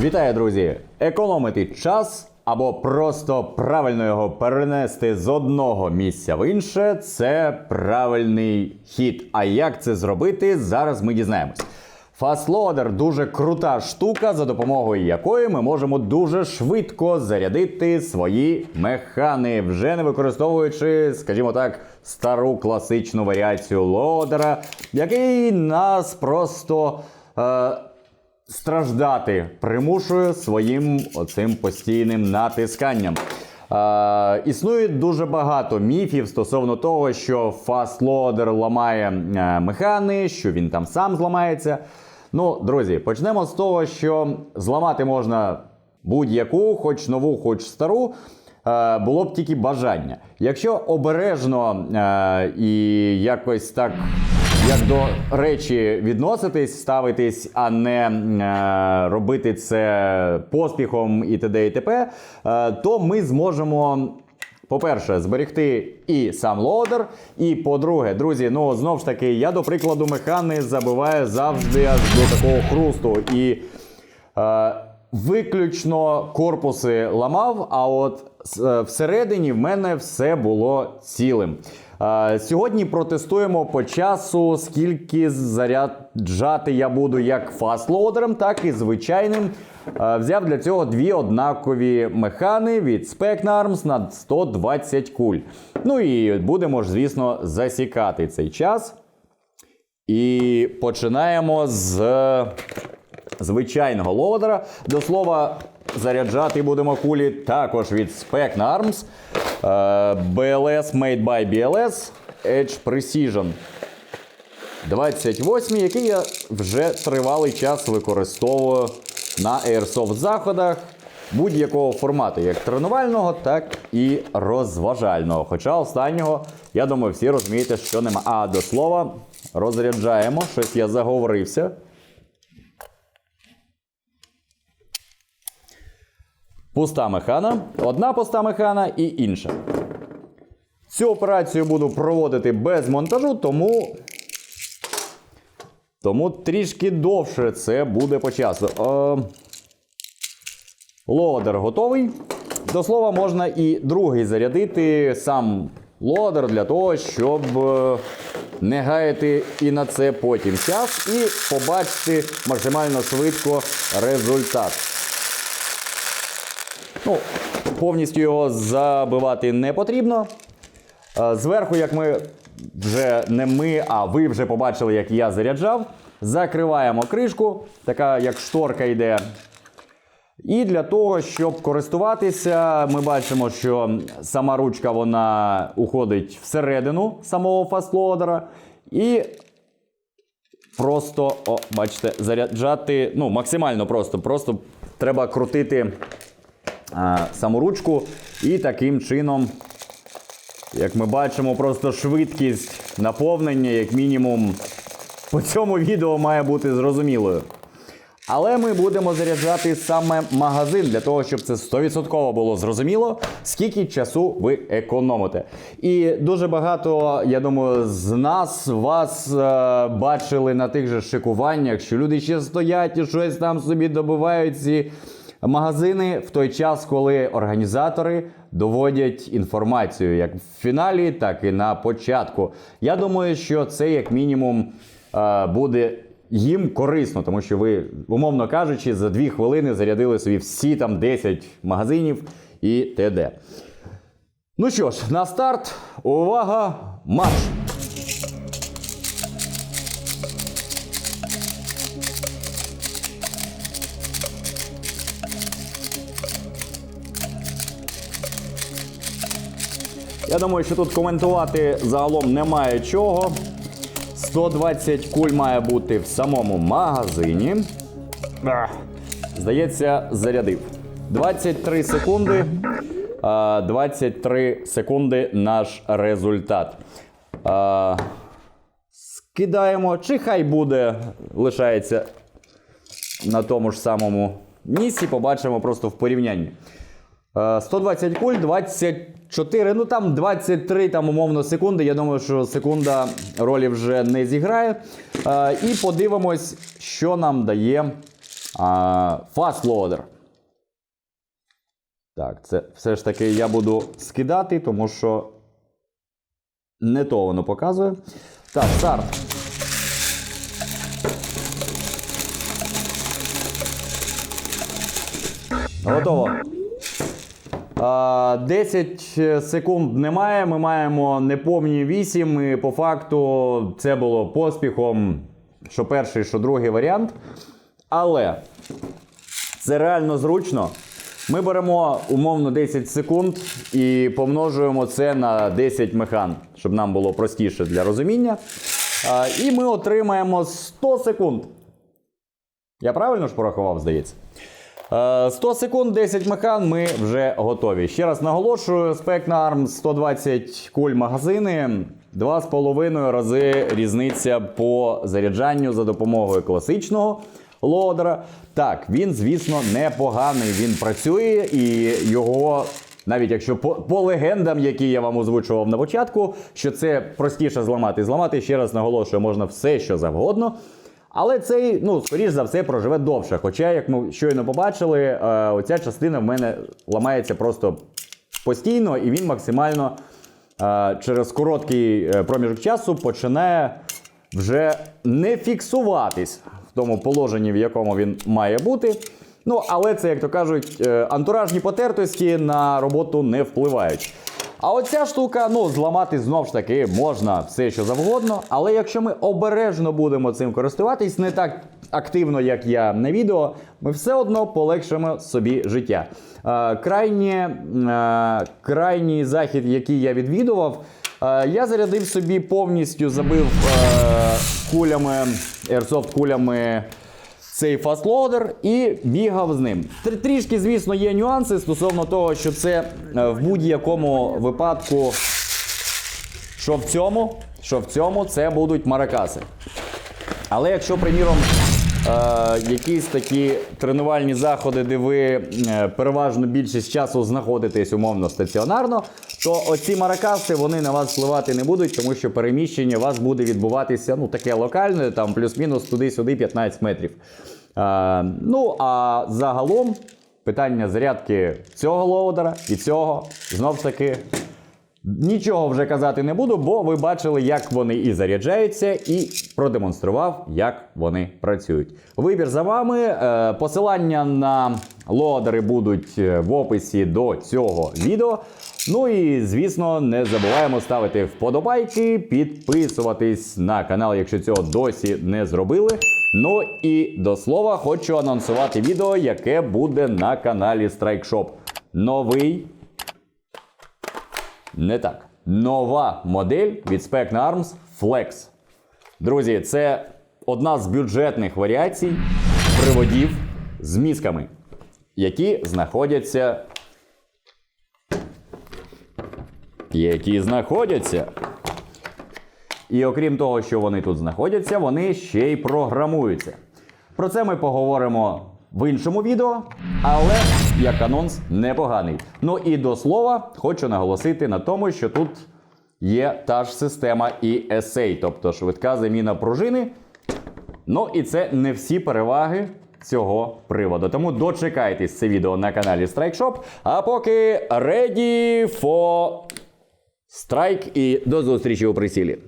Вітаю, друзі! Економити час або просто правильно його перенести з одного місця в інше це правильний хід. А як це зробити, зараз ми дізнаємось. Фастлоадер дуже крута штука, за допомогою якої ми можемо дуже швидко зарядити свої механи, вже не використовуючи, скажімо так, стару класичну варіацію лодера, який нас просто. Е- страждати примушує своїм оцим постійним натисканням. Е, існує дуже багато міфів стосовно того, що фастлоадер ламає е, механи, що він там сам зламається. Ну, друзі, почнемо з того, що зламати можна будь-яку, хоч нову, хоч стару. е, Було б тільки бажання. Якщо обережно е, і якось так як до речі відноситись, ставитись, а не е, робити це поспіхом і т.д. і т.п., е, то ми зможемо. По-перше, зберегти і сам лоудер. І по-друге, друзі, ну знову ж таки, я до прикладу механи забиваю завжди аж до такого хрусту. І е, виключно корпуси ламав, а от е, всередині в мене все було цілим. Сьогодні протестуємо по часу, скільки заряджати я буду як фастлоудером, так і звичайним. Взяв для цього дві однакові механи від Specna Arms на 120 куль. Ну і будемо ж, звісно, засікати цей час. І починаємо з звичайного лодера. До слова, заряджати будемо кулі також від Specna Arms. Е, BLS Made by BLS Edge Precision 28, який я вже тривалий час використовую на Airsoft заходах будь-якого формату, як тренувального, так і розважального. Хоча останнього, я думаю, всі розумієте, що нема. А до слова, розряджаємо. Щось я заговорився. Пуста механа, одна пуста механа і інша. Цю операцію буду проводити без монтажу, тому. Тому трішки довше це буде по часу. Е, лодер готовий. До слова, можна і другий зарядити сам лодер для того, щоб е, не гаяти і на це потім час, і побачити максимально швидко результат. Ну, повністю його забивати не потрібно. Е, Зверху, як ми вже не ми, а ви вже побачили, як я заряджав. Закриваємо кришку, така як шторка йде. І для того, щоб користуватися, ми бачимо, що сама ручка вона уходить всередину самого фастлоадера. І просто, о, бачите, заряджати ну, максимально просто. Просто треба крутити а, саму ручку і таким чином, як ми бачимо, просто швидкість наповнення, як мінімум, по цьому відео має бути зрозумілою. Але ми будемо заряджати саме магазин для того, щоб це 100% було зрозуміло, скільки часу ви економите. І дуже багато, я думаю, з нас вас е, бачили на тих же шикуваннях, що люди ще стоять і щось там собі добивають магазини в той час, коли організатори доводять інформацію як в фіналі, так і на початку. Я думаю, що це як мінімум е, буде їм корисно, тому що ви, умовно кажучи, за 2 хвилини зарядили собі всі там 10 магазинів і т.д. Ну що ж, на старт, увага, марш! Я думаю, що тут коментувати загалом немає чого. 120 куль має бути в самому магазині. Здається, зарядив. 23 секунди. 23 секунди наш результат. Скидаємо, чи хай буде, лишається на тому ж самому місці. Побачимо просто в порівнянні. Е, 120 куль, 24, ну там 23 там умовно секунди. Я думаю, що секунда ролі вже не зіграє. Е, І подивимось, що нам дає А, Fast Loader. Так, це все ж таки я буду скидати, тому що не то воно показує. Так, старт. Готово. А, 10 секунд немає. Ми маємо неповні 8. І по факту це було поспіхом, що перший, що другий варіант. Але це реально зручно. Ми беремо умовно 10 секунд і помножуємо це на 10 механ, щоб нам було простіше для розуміння. І ми отримаємо 100 секунд. Я правильно ж порахував, здається? Е, 100 секунд, 10 механ, ми вже готові. Ще раз наголошую: Spec Arm 120 куль магазини, 2,5 рази різниця по заряджанню за допомогою класичного лодера. Так, він, звісно, непоганий. Він працює і його. Навіть якщо по, по легендам, які я вам озвучував на початку, що це простіше зламати. Зламати, ще раз наголошую, можна все, що завгодно. Але цей, ну, скоріш за все, проживе довше. Хоча, як ми щойно побачили, е, оця частина в мене ламається просто постійно, і він максимально е, через короткий е, проміжок часу починає вже не фіксуватись в тому положенні, в якому він має бути. Ну, але це, як то кажуть, антуражні потертості на роботу не впливають. А оця штука, ну, зламати знов ж таки можна все, що завгодно. Але якщо ми обережно будемо цим користуватись, не так активно, як я на відео, ми все одно полегшимо собі життя. Е, крайнє, е, крайній захід, який я відвідував, е, я зарядив собі повністю, забив е, кулями, airsoft кулями цей фастлоудер і бігав з ним. Трішки, звісно, є нюанси стосовно того, що це е, в будь-якому випадку, що в цьому, що в цьому це будуть маракаси. Але якщо, приміром, якісь такі тренувальні заходи, де ви е, переважно більшість часу знаходитесь умовно стаціонарно, то оці маракаси вони на вас впливати не будуть, тому що переміщення у вас буде відбуватися ну, таке локальне, там плюс-мінус туди-сюди 15 метрів. Е, ну а загалом питання зарядки цього лоудера і цього знов таки Нічого вже казати не буду, бо ви бачили, як вони і заряджаються, і продемонстрував, як вони працюють. Вибір за вами. Е, Посилання на лодери будуть е, в описі до цього відео. Ну і звісно, не забуваємо ставити вподобайки, підписуватись на канал, якщо цього досі не зробили. Ну і до слова, хочу анонсувати відео, яке буде на каналі Strike Shop. Новий не так. Нова модель від Spec Arms Flex. Друзі, це одна з бюджетних варіацій приводів з мізками, які знаходяться. Які знаходяться. І окрім того, що вони тут знаходяться, вони ще й програмуються. Про це ми поговоримо в іншому відео, але як анонс непоганий. Ну і до слова, хочу наголосити на тому, що тут є та ж система ESA, тобто швидка заміна пружини. Ну і це не всі переваги цього приводу. Тому дочекайтесь це відео на каналі Strike Shop. А поки ready for strike і до зустрічі у прицілі.